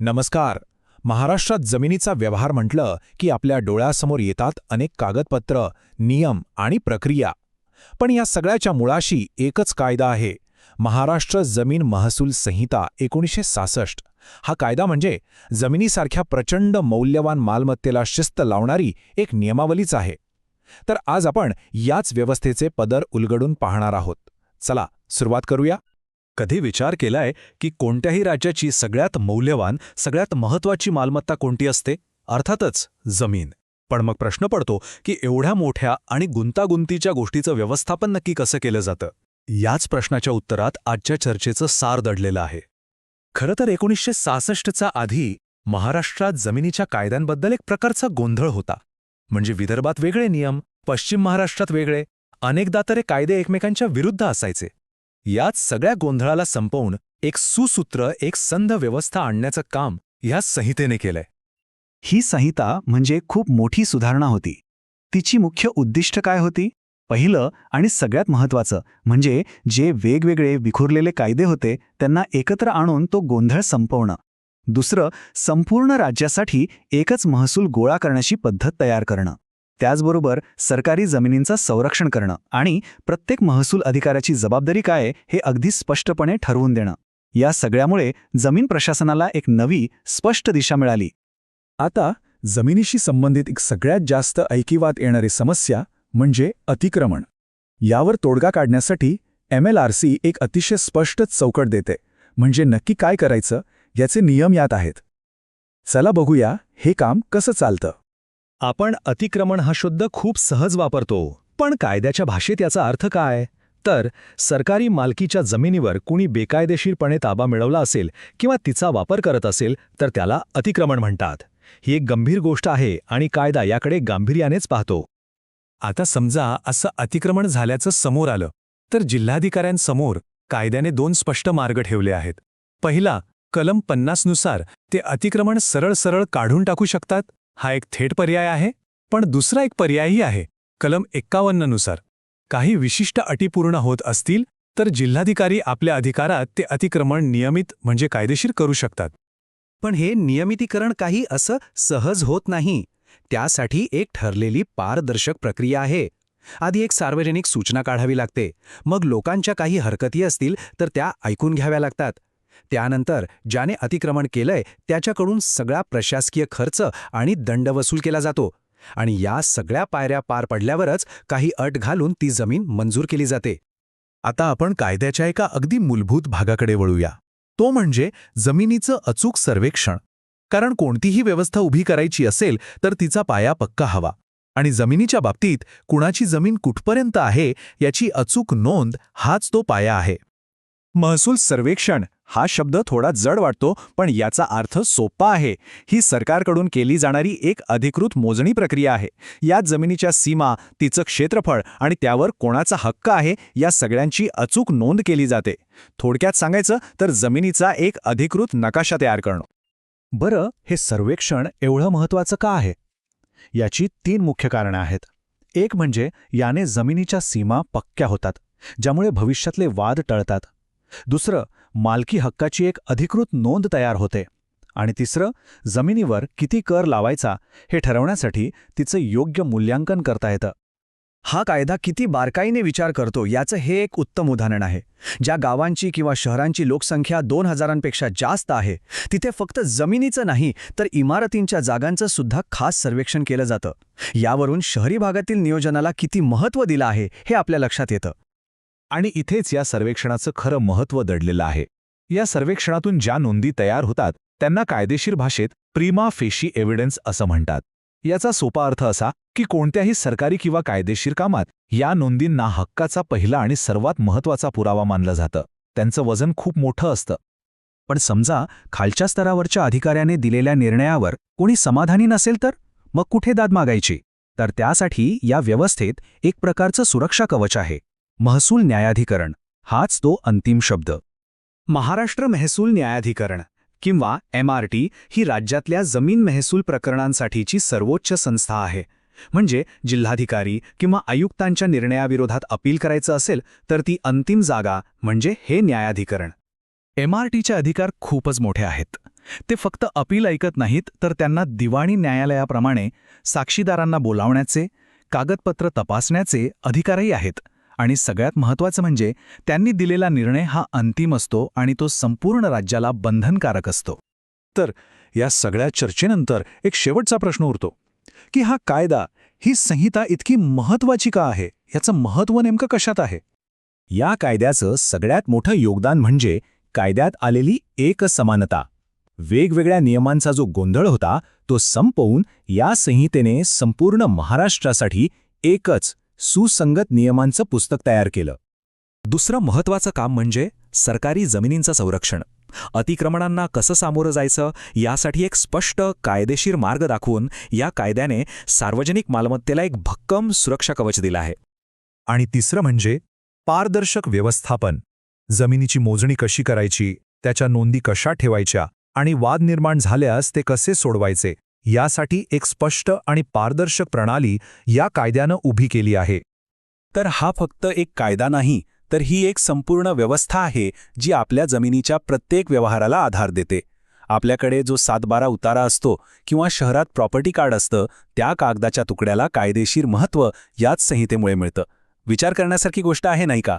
नमस्कार. महाराष्ट्रात जमिनीचा व्यवहार म्हटलं की आपल्या डोळ्यासमोर येतात अनेक कागदपत्र नियम आणि प्रक्रिया. पण या सगळ्याच्या मुळाशी एकच कायदा आहे. महाराष्ट्र जमीन महसूल संहिता एकोणीसशे सासष्ट हा कायदा म्हणजे जमिनीसारख्या प्रचंड मौल्यवान मालमत्तेला शिस्त लावणारी एक नियमावलीच आहे. तर आज आपण याच व्यवस्थेचे पदर उलगडून पाहणार आहोत. चला सुरुवात करूया. कधी विचार केलाय की कोणत्याही राज्याची सगळ्यात मौल्यवान सगळ्यात महत्वाची मालमत्ता कोणती असते? अर्थातच जमीन. पण मग प्रश्न पडतो की एवढ्या मोठ्या आणि गुंतागुंतीच्या गोष्टीचं व्यवस्थापन नक्की कसं केलं जातं? याच प्रश्नाच्या उत्तरात आजच्या चर्चेचं सार दडलेलं आहे. खरं तर एकोणीसशे सहासष्टचा आधी महाराष्ट्रात जमिनीच्या कायद्यांबद्दल एक प्रकारचा गोंधळ होता. म्हणजे विदर्भात वेगळे नियम पश्चिम महाराष्ट्रात वेगळे अनेकदा तर हे कायदे एकमेकांच्या विरुद्ध असायचे. याच सगळ्या गोंधळाला संपवून एक सुसूत्र एक संध व्यवस्था आणण्याचं काम ह्या संहितेने केलंय. ही संहिता म्हणजे खूप मोठी सुधारणा होती. तिची मुख्य उद्दिष्ट काय होती? पहिलं आणि सगळ्यात महत्त्वाचं म्हणजे जे वेगवेगळे विखुरलेले कायदे होते त्यांना एकत्र आणून तो गोंधळ संपवणं. दुसरं संपूर्ण राज्यासाठी एकच महसूल गोळा करण्याची पद्धत तयार करणं. त्याचबरोबर सरकारी जमिनींचं संरक्षण करणं आणि प्रत्येक महसूल अधिकाऱ्याची जबाबदारी काय हे अगदी स्पष्टपणे ठरवून देणं. या सगळ्यामुळे जमीन प्रशासनाला एक नवी स्पष्ट दिशा मिळाली. आता जमिनीशी संबंधित एक सगळ्यात जास्त ऐकिवात येणारी समस्या म्हणजे अतिक्रमण. यावर तोडगा काढण्यासाठी एम एल आर सी एक अतिशय स्पष्ट चौकट देते. म्हणजे नक्की काय करायचं याचे नियम यात आहेत. चला बघूया हे काम कसं चालतं. आपण अतिक्रमण हा शब्द खूप सहज वापरतो पण कायद्याच्या भाषेत याचा अर्थ काय? तर सरकारी मालकीच्या जमिनीवर कुणी बेकायदेशीरपणे ताबा मिळवला असेल किंवा तिचा वापर करत असेल तर त्याला अतिक्रमण म्हणतात. ही एक गंभीर गोष्ट आहे आणि कायदा याकडे गांभीर्यानेच पाहतो. आता समजा असं अतिक्रमण झाल्याचं समोर आलं तर जिल्हाधिकाऱ्यांसमोर कायद्याने दोन स्पष्ट मार्ग ठेवले आहेत. पहिला कलम पन्नासनुसार ते अतिक्रमण सरळ सरळ काढून टाकू शकतात? हा एक थेट पर्याय आहे पण दुसरा एक पर्यायही आहे. कलम एक्कावन्ननुसार काही विशिष्ट अटी पूर्ण होत असतील तर जिल्हाधिकारी आपल्या अधिकारात ते अतिक्रमण नियमित म्हणजे कायदेशीर करू शकतात. पण हे नियमितीकरण काही असं सहज होत नाही. त्यासाठी एक ठरलेली पारदर्शक प्रक्रिया आहे. आधी एक सार्वजनिक सूचना काढावी लागते. मग लोकांच्या काही हरकती असतील तर त्या ऐकून घ्याव्या लागतात. त्यानंतर ज्याने अतिक्रमण केलंय त्याच्याकडून सगळा प्रशासकीय खर्च आणि दंड वसूल केला जातो. आणि या सगळ्या पायऱ्या पार पडल्यावरच काही अट घालून ती जमीन मंजूर केली जाते. आता आपण कायद्याच्या एका अगदी मूलभूत भागाकडे वळूया. तो म्हणजे जमिनीचं अचूक सर्वेक्षण. कारण कोणतीही व्यवस्था उभी करायची असेल तर तिचा पाया पक्का हवा. आणि जमिनीच्या बाबतीत कुणाची जमीन कुठपर्यंत आहे याची अचूक नोंद हाच तो पाया आहे. महसूल सर्वेक्षण हा शब्द थोडा जड वाटतो पण याचा अर्थ सोपा आहे. ही सरकारकडून केली जाणारी एक अधिकृत मोजणी प्रक्रिया आहे. यात जमिनीच्या सीमा तिचं क्षेत्रफळ आणि त्यावर कोणाचा हक्क आहे या सगळ्यांची अचूक नोंद केली जाते. थोडक्यात सांगायचं तर जमिनीचा एक अधिकृत नकाशा तयार करणं. बरं हे सर्वेक्षण एवढं महत्त्वाचं का आहे? याची तीन मुख्य कारणं आहेत. एक म्हणजे याने जमिनीच्या सीमा पक्क्या होतात ज्यामुळे भविष्यातले वाद टळतात. दुसरं मालकी हक्काची एक अधिकृत नोंद तयार होते. आणि तिसरं जमिनीवर किती कर लावायचा हे ठरवण्यासाठी तिचं योग्य मूल्यांकन करता येतं. हा कायदा किती बारकाईने विचार करतो याचं हे एक उत्तम उदाहरण आहे. ज्या गावांची किंवा शहरांची लोकसंख्या दोन हजारांपेक्षा जास्त आहे तिथे फक्त जमिनीचं नाही तर इमारतींच्या जागांचं सुद्धा खास सर्वेक्षण केलं जातं. यावरून शहरी भागातील नियोजनाला किती महत्त्व दिलं आहे हे आपल्या लक्षात येतं. आणि इथेच या सर्वेक्षणाचं खरं महत्त्व दडलेलं आहे. या सर्वेक्षणातून ज्या नोंदी तयार होतात त्यांना कायदेशीर भाषेत प्रिमा फेशी एव्हिडन्स असं म्हणतात. याचा सोपा अर्थ असा की कोणत्याही सरकारी किंवा कायदेशीर कामात या नोंदींना हक्काचा पहिला आणि सर्वात महत्त्वाचा पुरावा मानलं जातं. त्यांचं वजन खूप मोठं असतं. पण समजा खालच्या स्तरावरच्या अधिकाऱ्याने दिलेल्या निर्णयावर कोणी समाधानी नसेल तर? मग कुठे दाद मागायची? तर त्यासाठी या व्यवस्थेत एक प्रकारचं सुरक्षा कवच आहे. महसूल न्यायाधिकरण हाच तो अंतिम शब्द. महाराष्ट्र महसूल न्यायाधिकरण किंवा एम आर टी ही राज्यातल्या जमीन महसूल प्रकरणांसाठीची सर्वोच्च संस्था आहे. म्हणजे जिल्हाधिकारी किंवा आयुक्तांच्या निर्णयाविरोधात अपील करायचं असेल तर ती अंतिम जागा म्हणजे हे न्यायाधिकरण. एम आर टीचे अधिकार खूपच मोठे आहेत. ते फक्त अपील ऐकत नाहीत तर त्यांना दिवाणी न्यायालयाप्रमाणे साक्षीदारांना बोलावण्याचे कागदपत्र तपासण्याचे अधिकारही आहेत. आणि सगळ्यात महत्त्वाचं म्हणजे त्यांनी दिलेला निर्णय हा अंतिम असतो आणि तो संपूर्ण राज्याला बंधनकारक असतो. तर या सगळ्या चर्चेनंतर एक शेवटचा प्रश्न उरतो की हा कायदा ही संहिता इतकी महत्वाची का आहे? याचं महत्त्व नेमकं कशात आहे? या कायद्याचं सगळ्यात मोठं योगदान म्हणजे कायद्यात आलेली एकसमानता. वेगवेगळ्या नियमांचा जो गोंधळ होता तो संपवून या संहितेने संपूर्ण महाराष्ट्रासाठी एकच सुसंगत नियमांचं पुस्तक तयार केलं. दुसरं महत्त्वाचं काम म्हणजे सरकारी जमिनींचं संरक्षण. अतिक्रमणांना कसं सामोरं जायचं यासाठी एक स्पष्ट कायदेशीर मार्ग दाखवून या कायद्याने सार्वजनिक मालमत्तेला एक भक्कम सुरक्षा कवच दिलं आहे. आणि तिसरं म्हणजे पारदर्शक व्यवस्थापन. जमिनीची मोजणी कशी करायची त्याच्या नोंदी कशा ठेवायच्या आणि वाद निर्माण झाल्यास ते कसे सोडवायचे यासाठी एक स्पष्ट आणि पारदर्शक प्रणाली या कायद्यानं उभी केली आहे. तर हा फक्त एक कायदा नाही तर ही एक संपूर्ण व्यवस्था आहे जी आपल्या जमिनीच्या प्रत्येक व्यवहाराला आधार देते. आपल्याकडे जो सातबारा उतारा असतो किंवा शहरात प्रॉपर्टी कार्ड असतं त्या कागदाच्या तुकड्याला कायदेशीर महत्त्व याच संहितेमुळे मिळतं. विचार करण्यासारखी गोष्ट आहे नाही का?